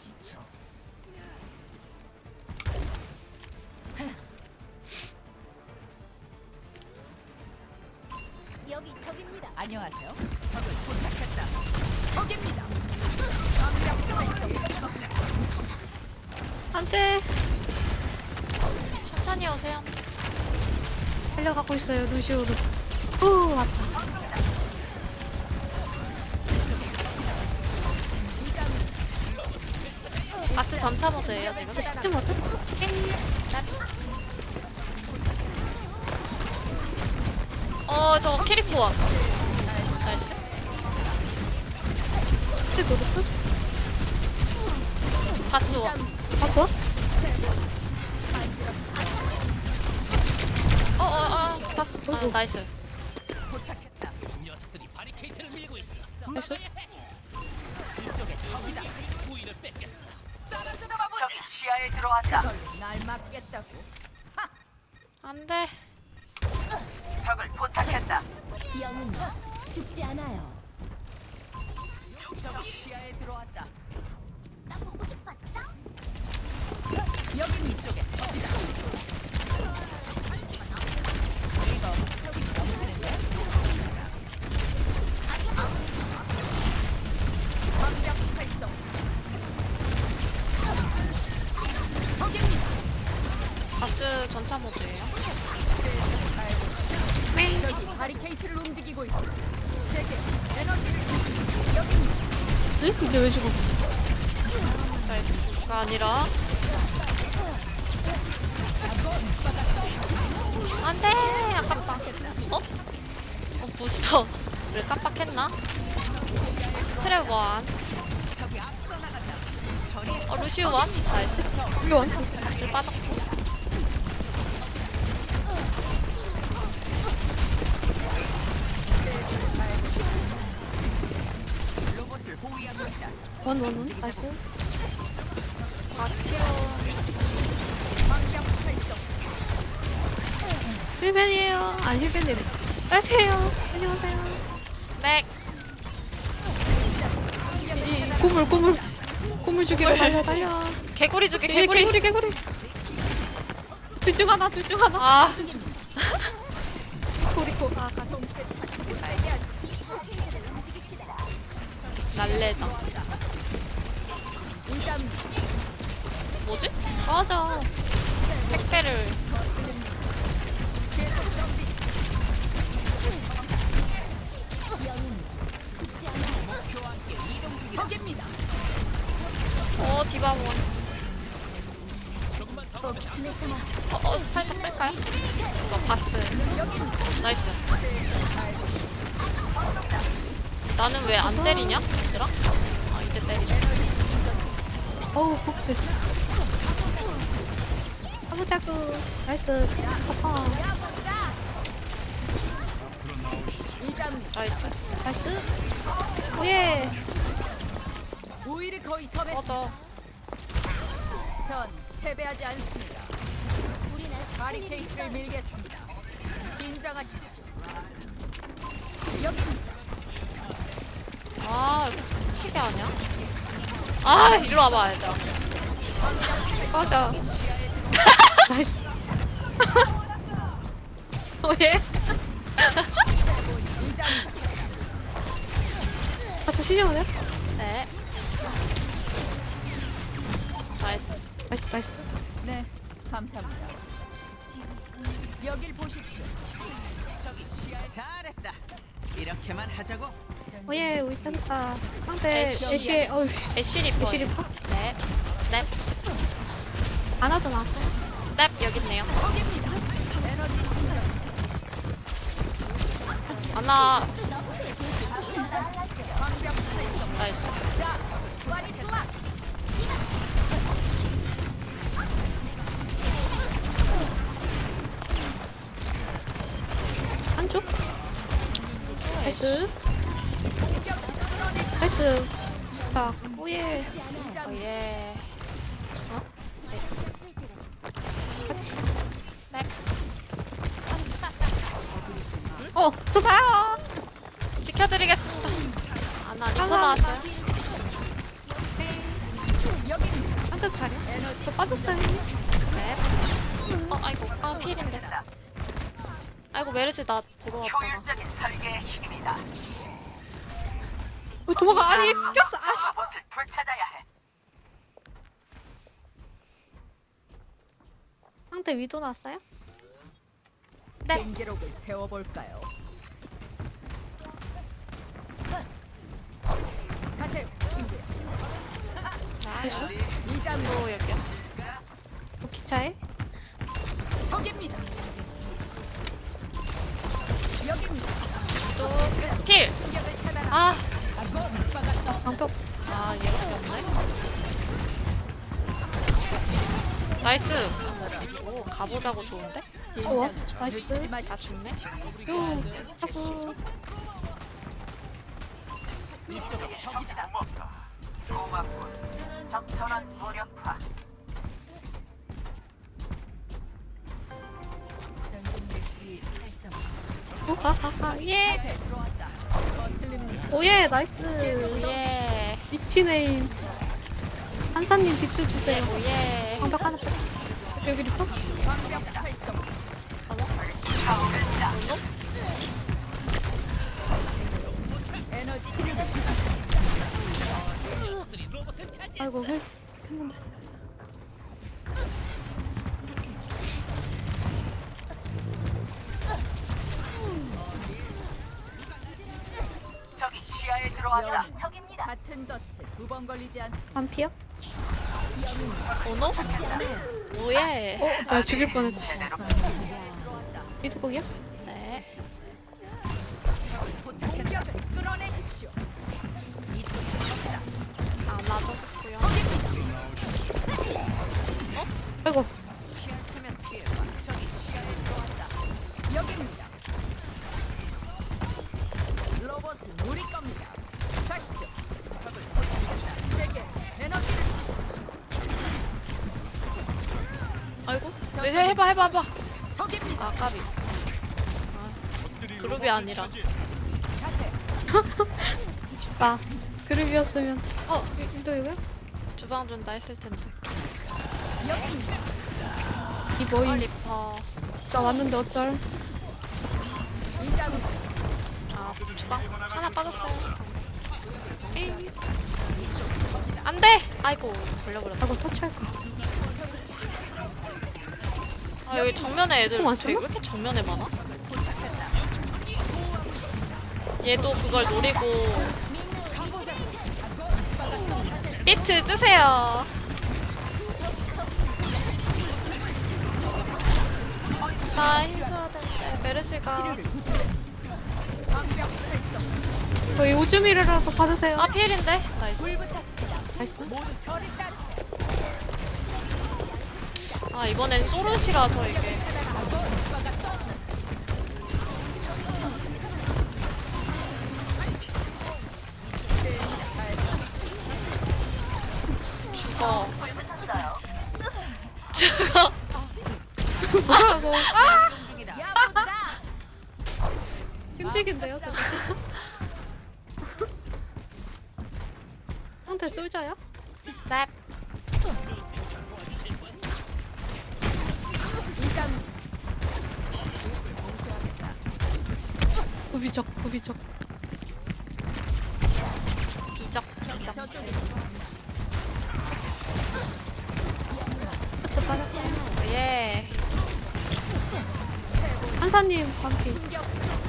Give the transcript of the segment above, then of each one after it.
30초. 여기 적입니다. 안녕하세요. 적을 포착했다. 적입니다. 안돼 천천히 오세요. 달려가고 있어요 루시오로 오 왔다 바스 전차 모드예요 지금. 시점 어떻게 어 저거 캐릭터 원. 나이스. 킬 노렸어? 바스? 어어어 바스. 아 나이스. 포착했다. 녀석들이 바리케이트를 밀고 있어. 나이스 들어왔다. 날 막겠다고. 안 돼. 적을 포착했다. 영웅 죽지 않아요. 적이 시야에 들어왔다. 나 보고 싶었어? 여긴 이쪽에 적이다. 응? 이제 왜 죽어 나이스 가 아니라. 안 돼 아깝다. 어? 어 부스터를 깜빡했나? 트랩 원. 적이 앞서 나간다. 저리 어 루시우 원. 나이스. 줄 빠졌고. 로봇을 호위하고 있다. 원 원원 나이스 바스티온. 방벽 활성. 힐벤이에요 아니 힐벤이래 딸피에요 안녕하세요 맥. 이, 이 꼬물 꼬물 꼬물 죽이러 달려 달려 개구리 죽이 개- 개구리. 개구리 개구리 둘중 하나 둘중 하나 아 코리코 아 가. 날래다. 뭐지? 맞아 택배를. 어 디바몬. 어, 어 살짝 뺄까요? 이거 바스. 나이스. 나는 왜 안 때리냐? 얘들아? 아 이제 때리네. 어우 폭스 아무자구 나이스 파파 이단 나이스. 나이스 오예 우위를 거의 점했. 꺼져. 전 패배하지 않습니다. 바리케이트를 밀겠습니다. 긴장하십시오. 여기 아 이거 치게 하냐? 아 일로 와봐 얘들아. 꺼져 나이스 오예 이단 아저 시즌 네. 나이스. 나이스 나이스 네, 감사합니다. 여길 보십시오. 저기 시야 잘했다. 이렇게만 하자고. 오예 우리 편다 상대 애쉬. 애쉬 어우 애쉬 리퍼. 애쉬 리퍼? 네. 넵. 안 나왔어 넵 여기 있네요. 하나. 나이스. 한쪽 나이스 나이스 자 오예 어, 예. 어? 네. 넵. 어 조사요 지켜드리겠습니다. 아나 리퍼. 나왔어요. 상대 차려. 저 빠졌어요. 네. 어, 아이고, 아, 필인데. 아이고, 메르스 나 보러 왔다가. 설계의 힘이다. 어, 도망가. 아니, 꼈어. 아, 로봇을 되찾아야 해. 상대 위도 났어요? 네. 경기록을 세워볼까요? 가세요, 친구야. 나이스. 이장로 또 여기요. 어, 기차에? 적입니다. 여기입니다. 또! 공격을 차단하. 아, 방벽. 아, 얘밖에 없네. 나이스. 오, 가보자고 좋은데? 어, 마시. 다 죽네? 요, 하고. 이쪽에 적이다. 고맙군. 적절한 무력화. 어, 하, 하, 하. 예. 오예, 나이스. 예. 미친 에임. 한사님 빅트 주세요. 예. 방벽 하나 빼. 여기 리퍼? 아이고, 헬. 했는데. 같은 덫에 두 번 걸리지 않습니다. 반피요? 오노? 오예. 어, 나 죽일 뻔했다. 미드곡이야? 네. 공격을 끌어내십시오. 안 맞았고요. 아이고. 여기입니다. 해, 해봐, 해봐. 적입니다. 아, 까비. 아, 그룹이 아니라. 아쉽다. 그룹이었으면. 어, 위도 여기야? 주방 준다 했을 텐데. 이 뭐임? 리퍼. 나 왔는데 어쩔? 아, 주방 하나 빠졌어요. 에이. 안 돼! 아이고, 걸려버렸다. 아이고, 터치할 거. 아, 여기 정면에 애들 어? 왜 이렇게 정면에 많아? 얘도 그걸 노리고 비트 주세요. 자, 힘줘야 되는데 메르시가 방벽 활성. 저희 오즈미르라도 받으세요. 아 피일인데? 나이스. 나이스. 아 이번엔 소르시라서 이게 죽어. 죽어. 뭐라고? 아! 끔찍인데요, 저거. 상대 솔자야? 네. 고비적, 고비적. 비적. 비적. 예. 한사님, 반피.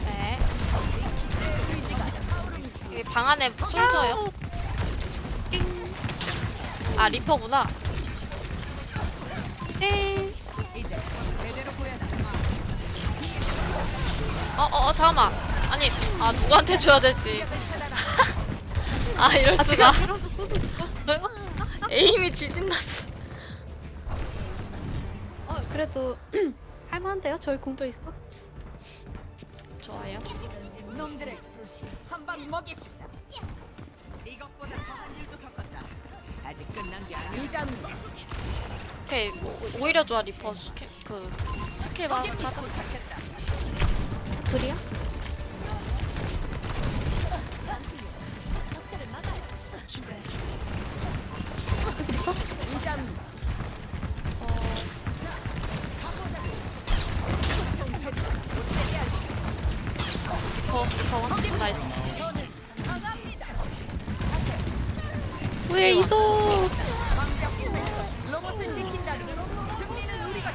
네. 여기 방 안에 솔져요. 아 리퍼구나. 네. 이제 제대로 보여라. 어어 어, 잠깐만. 아니 아 누구한테 줘야 될지. 아 이럴 아, 수가. 제가 들어서 쏘서 죽었어요? 에임이 지진났어. 어, 그래도 할만한데요? 저희 공도 있고. 좋아요. 놈들의 한방 먹입시다. 이것보다 더한 일도 겪었다. 아직 끝난 게 아니야. 이장 오케이 오- 오히려 좋아 리퍼 스킬 그 스킬 받- 받았어. 도착했다. 둘이야? 나이스. 왜 이소?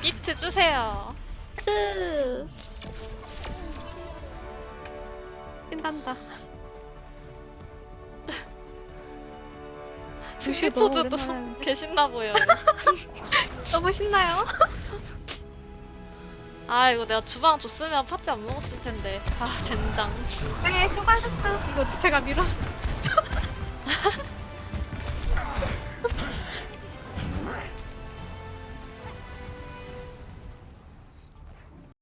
기트 주세요. 스. 찐단다. 그 스슈 너무 슈퍼즈도 계신나 보여. 너무 신나요? 아 이거 내가 주방 줬으면 파티 안 먹었을 텐데. 아 젠장. 네, 수고하셨어. 이거 제가 밀어서.